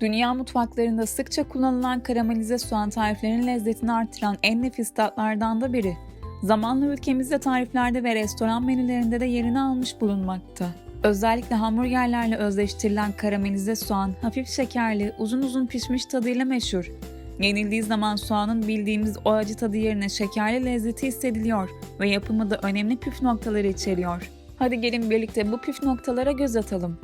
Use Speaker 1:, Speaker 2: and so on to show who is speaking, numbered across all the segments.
Speaker 1: Dünya mutfaklarında sıkça kullanılan karamelize soğan tariflerinin lezzetini artıran en nefis tatlardan da biri. Zamanla ülkemizde tariflerde ve restoran menülerinde de yerini almış bulunmakta. Özellikle hamburgerlerle özleştirilen karamelize soğan hafif şekerli, uzun uzun pişmiş tadıyla meşhur. Yenildiği zaman soğanın bildiğimiz o acı tadı yerine şekerli lezzeti hissediliyor ve yapımı da önemli püf noktaları içeriyor. Hadi gelin birlikte bu püf noktalara göz atalım.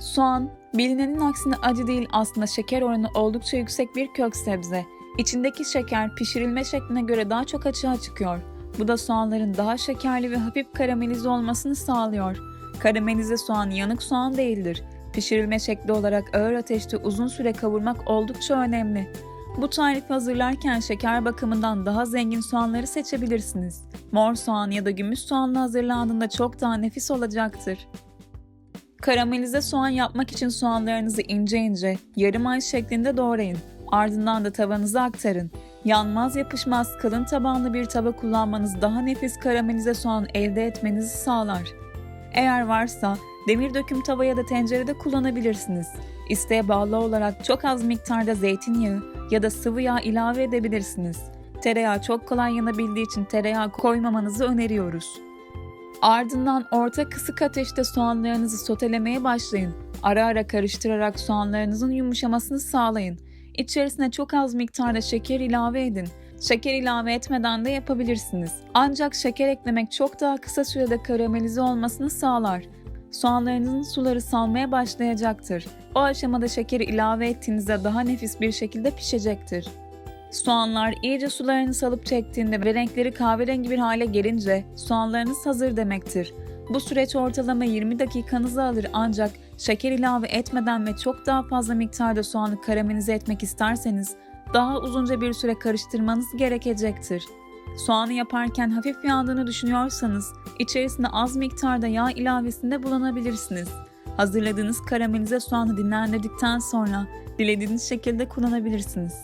Speaker 1: Soğan, bilinenin aksine acı değil aslında şeker oranı oldukça yüksek bir kök sebze. İçindeki şeker pişirilme şekline göre daha çok açığa çıkıyor. Bu da soğanların daha şekerli ve hafif karamelize olmasını sağlıyor. Karamelize soğan yanık soğan değildir. Pişirilme şekli olarak ağır ateşte uzun süre kavurmak oldukça önemli. Bu tarifi hazırlarken şeker bakımından daha zengin soğanları seçebilirsiniz. Mor soğan ya da gümüş soğanla hazırlandığında çok daha nefis olacaktır. Karamelize soğan yapmak için soğanlarınızı ince ince, yarım ay şeklinde doğrayın. Ardından da tavanıza aktarın. Yanmaz yapışmaz kalın tabanlı bir tava kullanmanız daha nefis karamelize soğan elde etmenizi sağlar. Eğer varsa demir döküm tava ya da tencerede kullanabilirsiniz. İsteğe bağlı olarak çok az miktarda zeytinyağı ya da sıvı yağ ilave edebilirsiniz. Tereyağı çok kolay yanabildiği için tereyağı koymamanızı öneriyoruz. Ardından orta kısık ateşte soğanlarınızı sotelemeye başlayın. Ara ara karıştırarak soğanlarınızın yumuşamasını sağlayın. İçerisine çok az miktarda şeker ilave edin. Şeker ilave etmeden de yapabilirsiniz. Ancak şeker eklemek çok daha kısa sürede karamelize olmasını sağlar. Soğanlarınızın suları salmaya başlayacaktır. O aşamada şekeri ilave ettiğinizde daha nefis bir şekilde pişecektir. Soğanlar iyice sularını salıp çektiğinde ve renkleri kahverengi bir hale gelince soğanlarınız hazır demektir. Bu süreç ortalama 20 dakikanızı alır ancak şeker ilave etmeden ve çok daha fazla miktarda soğanı karamelize etmek isterseniz daha uzunca bir süre karıştırmanız gerekecektir. Soğanı yaparken hafif yandığını düşünüyorsanız içerisine az miktarda yağ ilavesinde bulunabilirsiniz. Hazırladığınız karamelize soğanı dinlendirdikten sonra dilediğiniz şekilde kullanabilirsiniz.